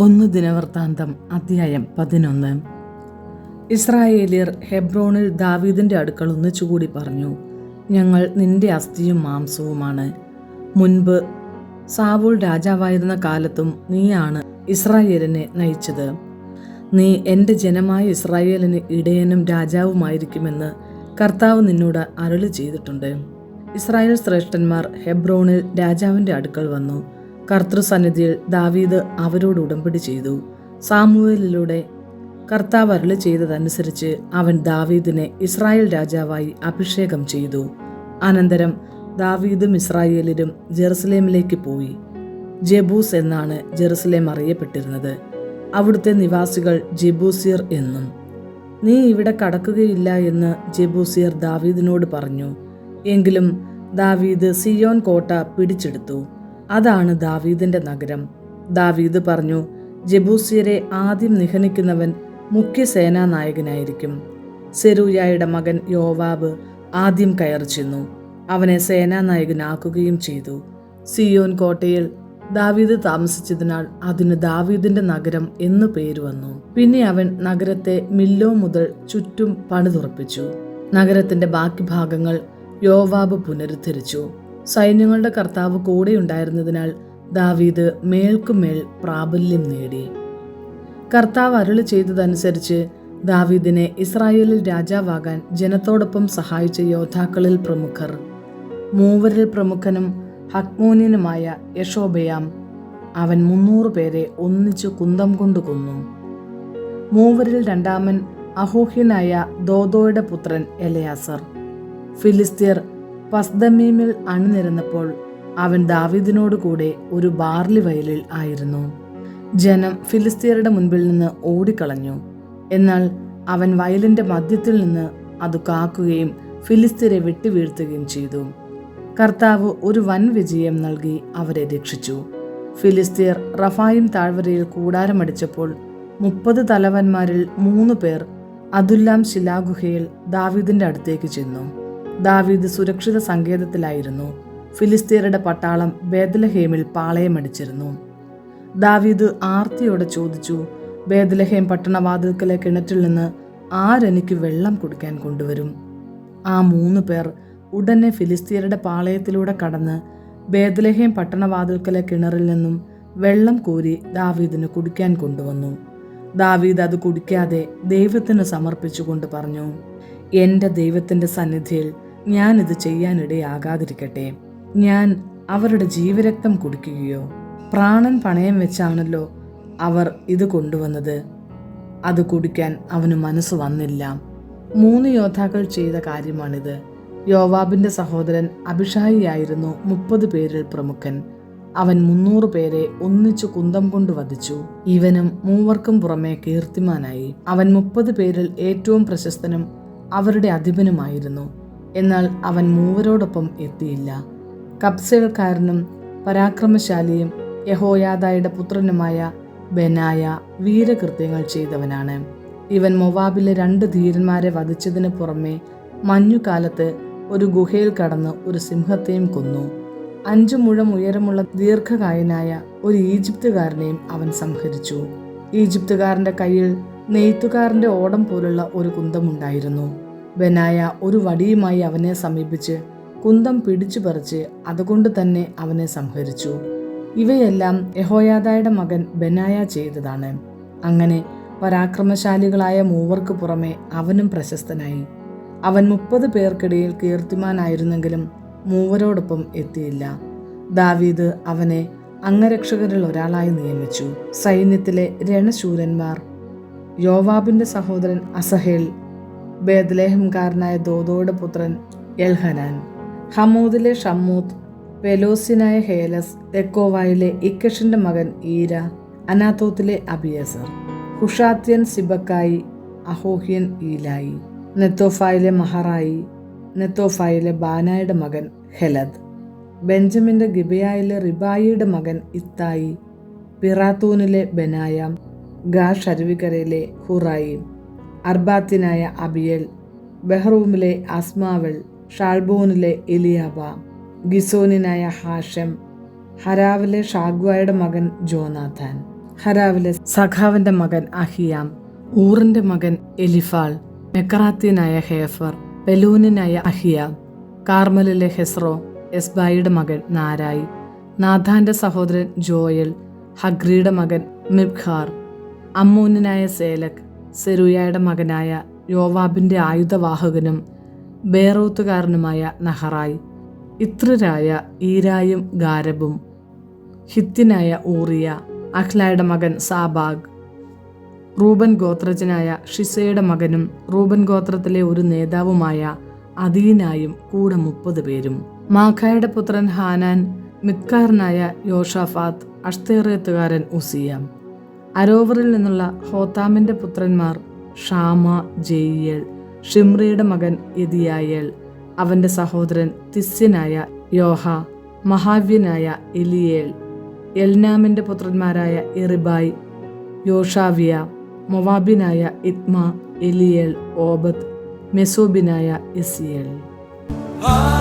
ഒന്ന് ദിനവൃത്താന്തം അധ്യായം പതിനൊന്ന്. ഇസ്രായേലിയർ ഹെബ്രോണിൽ ദാവീദിന്റെ അടുക്കൽ ഒന്നിച്ചുകൂടി പറഞ്ഞു ഞങ്ങൾ നിന്റെ അസ്ഥിയും മാംസവുമാണ്. മുൻപ് സാവൂൾ രാജാവായിരുന്ന കാലത്തും നീയാണ് ഇസ്രായേലിനെ നയിച്ചത്. നീ എന്റെ ജനമായ ഇസ്രായേലിന് ഇടയനും രാജാവുമായിരിക്കുമെന്ന് കർത്താവ് നിന്നോട് അരുളി ചെയ്തിട്ടുണ്ട് ഇസ്രായേൽ ശ്രേഷ്ഠന്മാർ ഹെബ്രോണിൽ രാജാവിന്റെ അടുക്കൽ വന്നു. കർത്തൃസന്നിധിയിൽ ദാവീദ് അവരോട് ഉടമ്പടി ചെയ്തു. സാമൂഹലിലൂടെ കർത്താവ് അരുളി ചെയ്തതനുസരിച്ച് അവൻ ദാവീദിനെ ഇസ്രായേൽ രാജാവായി അഭിഷേകം ചെയ്തു. അനന്തരം ദാവീദും ഇസ്രായേലിലും ജെറുസലേമിലേക്ക് പോയി. ജെബൂസ് എന്നാണ് ജെറുസലേം അറിയപ്പെട്ടിരുന്നത്. അവിടുത്തെ നിവാസികൾ ജെബൂസിയർ എന്നും. നീ ഇവിടെ കടക്കുകയില്ല എന്ന് ജെബൂസിയർ ദാവീദിനോട് പറഞ്ഞു. എങ്കിലും ദാവീദ് സിയോൻ കോട്ട പിടിച്ചെടുത്തു. അതാണ് ദാവീദിന്റെ നഗരം. ദാവീദ് പറഞ്ഞു ജബൂസിയരെ ആദ്യം നിഹനിക്കുന്നവൻ മുഖ്യ സേനാനായകനായിരിക്കും സെരൂയായുടെ മകൻ യോവാബ് ആദ്യം കയറി ചെന്നു. അവനെ സേനാനായകനാക്കുകയും ചെയ്തു. സിയോൻ കോട്ടയിൽ ദാവീദ് താമസിച്ചതിനാൽ അതിന് ദാവീദിന്റെ നഗരം എന്നു പേര് വന്നു. പിന്നെ അവൻ നഗരത്തെ മില്ലോ മുതൽ ചുറ്റും പണിതുറപ്പിച്ചു. നഗരത്തിന്റെ ബാക്കി ഭാഗങ്ങൾ യോവാബ് പുനരുദ്ധരിച്ചു. സൈന്യങ്ങളുടെ കർത്താവ് കൂടെ ഉണ്ടായിരുന്നതിനാൽ ദാവീദ് മേൽക്കുമേൽ പ്രാബല്യം നേടി. കർത്താവ് അരുളി ചെയ്തതനുസരിച്ച് ദാവീദിനെ ഇസ്രായേലിൽ രാജാവാകാൻ ജനത്തോടൊപ്പം സഹായിച്ച യോദ്ധാക്കളിൽ പ്രമുഖർ. മൂവരിൽ പ്രമുഖനും ഹക്മോനിയനുമായ യശോബയാം അവൻ മുന്നൂറ് പേരെ ഒന്നിച്ചു കുന്തം കൊണ്ട് കൊന്നു. മൂവരിൽ രണ്ടാമൻ അഹോഹ്യനായ ദോദോയുടെ പുത്രൻ എലയാസർ. ഫിലിസ്തീർ പസ്ദമീമിൽ അണിനിരന്നപ്പോൾ അവൻ ദാവീദിനോട് കൂടെ ഒരു ബാർലി വയലിൽ ആയിരുന്നു. ജനം ഫിലിസ്തീയരുടെ മുൻപിൽ നിന്ന് ഓടിക്കളഞ്ഞു. എന്നാൽ അവൻ വയലിന്റെ മധ്യത്തിൽ നിന്ന് അത് കാക്കുകയും ഫിലിസ്തീനെ വിട്ടുവീഴ്ത്തുകയും ചെയ്തു. കർത്താവ് ഒരു വൻ വിജയം നൽകി അവരെ രക്ഷിച്ചു. ഫിലിസ്തീർ റഫായിം താഴ്വരയിൽ കൂടാരമടിച്ചപ്പോൾ മുപ്പത് തലവന്മാരിൽ മൂന്ന് പേർ അതുല്ലാം ശിലാഗുഹയിൽ ദാവീദിന്റെ അടുത്തേക്ക് ചെന്നു. ദാവീദ് സുരക്ഷിത സങ്കേതത്തിലായിരുന്നു. ഫിലിസ്തീനയുടെ പട്ടാളം ബേദലഹേമിൽ പാളയമടിച്ചിരുന്നു ദാവീദ് ആർത്തിയോടെ ചോദിച്ചു ബേദലഹേം പട്ടണവാതിൽക്കലെ കിണറ്റിൽ നിന്ന് ആരെനിക്ക് വെള്ളം കുടിക്കാൻ കൊണ്ടുവരും? ആ മൂന്ന് പേർ ഉടനെ ഫിലിസ്തീനയുടെ പാളയത്തിലൂടെ കടന്ന് ബേദലഹേം പട്ടണവാതിൽക്കലെ കിണറിൽ നിന്നും വെള്ളം കോരി ദാവീദിന് കുടിക്കാൻ കൊണ്ടുവന്നു. ദാവീദ് അത് കുടിക്കാതെ ദൈവത്തിന് സമർപ്പിച്ചുകൊണ്ട് പറഞ്ഞു എന്റെ ദൈവത്തിന്റെ സന്നിധിയിൽ ഞാനിത് ചെയ്യാനിടയാകാതിരിക്കട്ടെ. ഞാൻ അവരുടെ ജീവരക്തം കുടിക്കുകയോ പ്രാണൻ പണയം വെച്ചാണല്ലോ അവർ ഇത് കൊണ്ടുവന്നത്. അത് കുടിക്കാൻ അവന് മനസ്സ് വന്നില്ല. മൂന്ന് യോദ്ധാക്കൾ ചെയ്ത കാര്യമാണിത്. യോവാബിന്റെ സഹോദരൻ അഭിഷായിയായിരുന്നു മുപ്പത് പേരിൽ പ്രമുഖൻ. അവൻ മുന്നൂറ് പേരെ ഒന്നിച്ചു കുന്തം കൊണ്ട് വധിച്ചു. ഇവനും മൂവർക്കും പുറമെ കീർത്തിമാനായി. അവൻ മുപ്പത് പേരിൽ ഏറ്റവും പ്രശസ്തനും അവരുടെ അധിപനുമായിരുന്നു. എന്നാൽ അവൻ മൂവരോടൊപ്പം എത്തിയില്ല. കപ്സേൽക്കാരനും പരാക്രമശാലിയും യഹോയാദായുടെ പുത്രനുമായ ബെനായ വീരകൃത്യങ്ങൾ ചെയ്തവനാണ്. ഇവൻ മൊവാബിലെ രണ്ട് ധീരന്മാരെ വധിച്ചതിന് പുറമെ മഞ്ഞുകാലത്ത് ഒരു ഗുഹയിൽ കടന്ന് ഒരു സിംഹത്തെയും കൊന്നു. അഞ്ചു മുഴം ഉയരമുള്ള ദീർഘകായനായ ഒരു ഈജിപ്തുകാരനെയും അവൻ സംഹരിച്ചു. ഈജിപ്തുകാരന്റെ കയ്യിൽ നെയ്ത്തുകാരന്റെ ഓടം പോലുള്ള ഒരു കുന്തമുണ്ടായിരുന്നു. ബനായ ഒരു വടിയുമായി അവനെ സമീപിച്ച് കുന്തം പിടിച്ചു പറിച്ച് അതുകൊണ്ട് തന്നെ അവനെ സംഹരിച്ചു. ഇവയെല്ലാം യഹോയാദായുടെ മകൻ ബനായ ചെയ്തതാണ്. അങ്ങനെ പരാക്രമശാലികളായ മൂവർക്ക് പുറമെ അവനും പ്രശസ്തനായി. അവൻ മുപ്പത് പേർക്കിടയിൽ കീർത്തിമാനായിരുന്നെങ്കിലും മൂവരോടൊപ്പം എത്തിയില്ല. ദാവീദ് അവനെ അംഗരക്ഷകരിൽ ഒരാളായി നിയമിച്ചു. സൈന്യത്തിലെ രണശൂരന്മാർ യോവാബിന്റെ സഹോദരൻ അസഹേൽ ബേദ്ലേഹംകാരനായ ദോദോയുടെ പുത്രൻ എൽഹനാൻ. ഹമൂദിലെ ഷമ്മൂത്ത് വെലോസിനായ ഹേലസ് തെക്കോവായിലെ ഇക്കഷിന്റെ മകൻ ഈര അനാത്തോത്തിലെ അബിയസർ ഹുഷാത്യൻ സിബക്കായി അഹോഹ്യൻ ഈലായി നെത്തോഫായിലെ മഹറായി നെത്തോഫായിലെ ബാനായുടെ മകൻ ഹെലദ് ബെഞ്ചമിന്റെ ഗിബയായിലെ റിബായിയുടെ മകൻ ഇത്തായി പിറാത്തൂനിലെ ബനായാം ഗാഷ് അരുവിക്കരയിലെ ഹുറായി അർബാത്തിനായ അബിയൽ ബെഹ്റൂമിലെ അസ്മാവൽ ഷാൾബോനിലെ എലിയാബ ഗിസോനിനായ ഹാഷം ഹരാവിലെ ഷാഗ്വായുടെ മകൻ ജോനാഥാൻ ഹരാവിലെ സഖാവിന്റെ മകൻ അഹിയാം ഊറിന്റെ മകൻ എലിഫാൾ മെക്കറാത്തിനായ ഹേഫർ പെലൂനിനായ അഹിയ കാർമലിലെ ഹെസ്രോ എസ്ബായിയുടെ മകൻ നാരായി നാഥാന്റെ സഹോദരൻ ജോയൽ ഹഗ്രിയുടെ മകൻ മിബ്ഖാർ അമ്മൂനായ സേലക് സെരൂയയുടെ മകനായ യോവാബിന്റെ ആയുധവാഹകനും ബേറൂത്തുകാരനുമായ നഹറായി. ഇത്രരായ ഈരായും ഗാരബും. ഹിത്തിനായ ഊറിയ അഹ്ലായുടെ മകൻ സാബാഗ്. റൂബൻ ഗോത്രജനായ ഷിസയുടെ മകനും റൂബൻ ഗോത്രത്തിലെ ഒരു നേതാവുമായ അദീനായും കൂടെ മുപ്പത് പേരും. മാഖായുടെ പുത്രൻ ഹാനാൻ മിത്കാരനായ യോഷാഫാത്ത് അഷ്തേറിയത്തുകാരൻ ഉസിയ. അരോവറിൽ നിന്നുള്ള ഹോത്താമിന്റെ പുത്രന്മാർ ഷാമ ജെയ്യൽ. ഷിംറിയുടെ മകൻ എതിയായൽ അവന്റെ സഹോദരൻ തിസ്യനായ യോഹ മഹാവ്യനായ എലിയേൽ. എൽനാമിന്റെ പുത്രന്മാരായ എറിബായ് യോഷാവിയ മൊവാബിനായ ഇത്മ എലിയേൽ ഓബത്ത് മെസോബിനായ എസിയേൽ. Ah